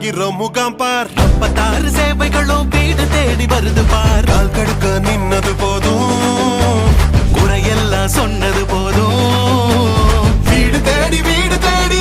ஆகிறோம் முகாம் பார். முப்பத்தாறு சேவைகளோ வீடு தேடி வருது பார். கால் கடுக்க நின்னது போதும். குறையெல்லாம் சொன்னது போதும். வீடு தேடி வீடு தேடி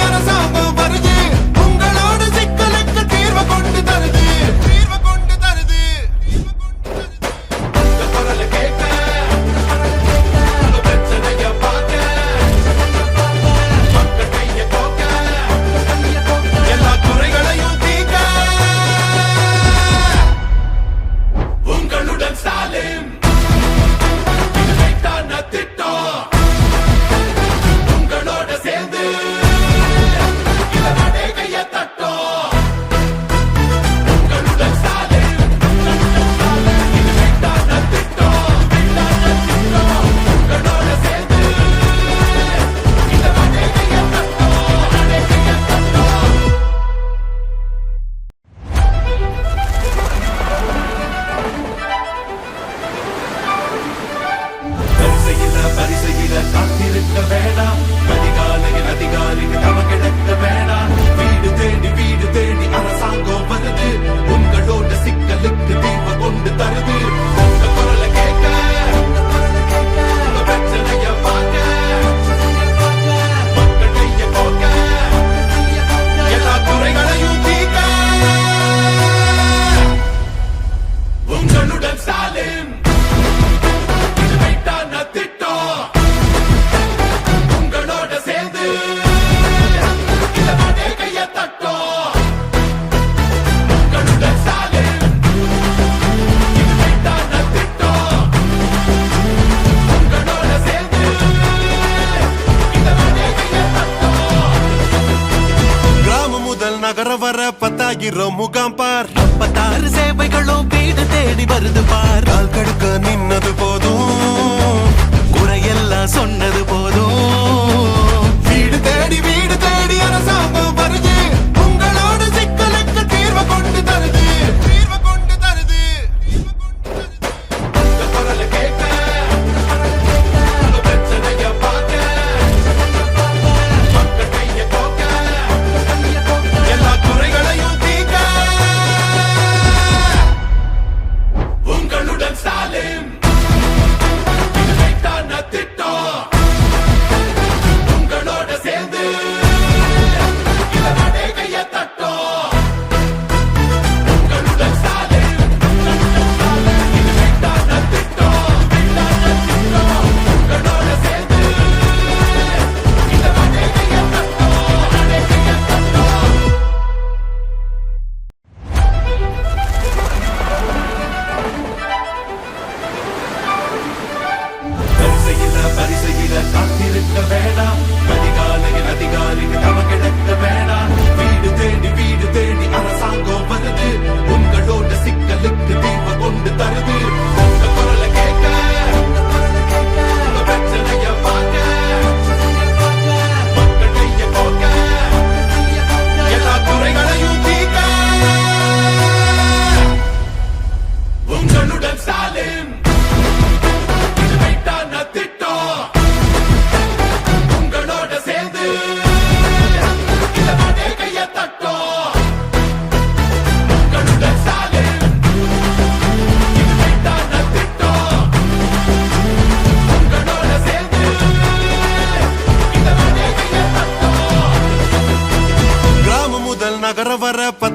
ஆகிறோம் முகாம் பார். முப்பத்தாறு சேவைகளோ வீடு தேடி வருது பார். கால் கடுக்க நின்னது போதும். குறையெல்லாம் சொன்னது போதும். வீடு தேடி வீடு தேடி அரசாங்கம்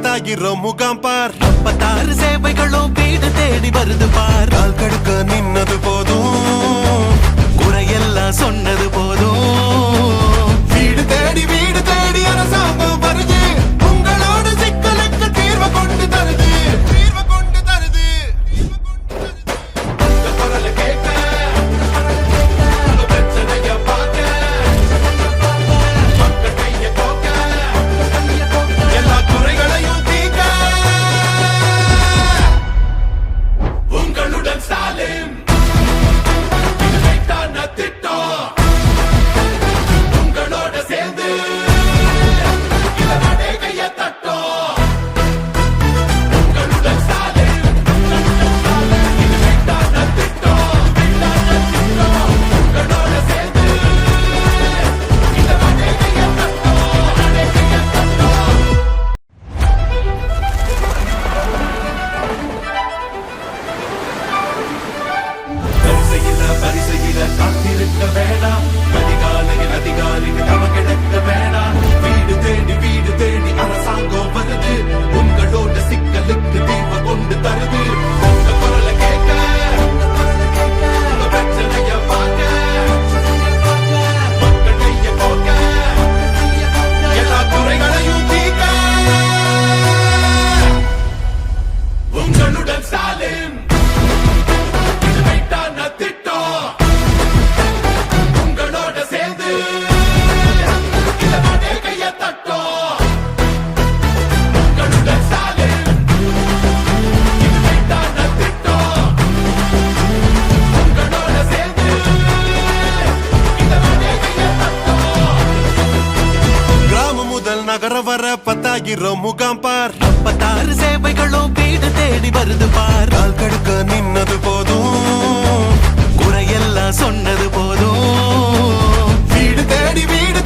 பத்தாயிரம் முகாம் பார். முப்பத்தாறு சேவைகளும் வீடு தேடி வருது பார். கால் கடுக்க நின்னது போதும். குறையெல்லாம் சொன்னது ஆயிரம் முகாம் பார். முப்பத்தாறு சேவைகளும் வீடு தேடி வருது பார். கால் கடுக்க நின்னது போதும். குறையெல்லாம் சொன்னது போதும். வீடு தேடி வீடு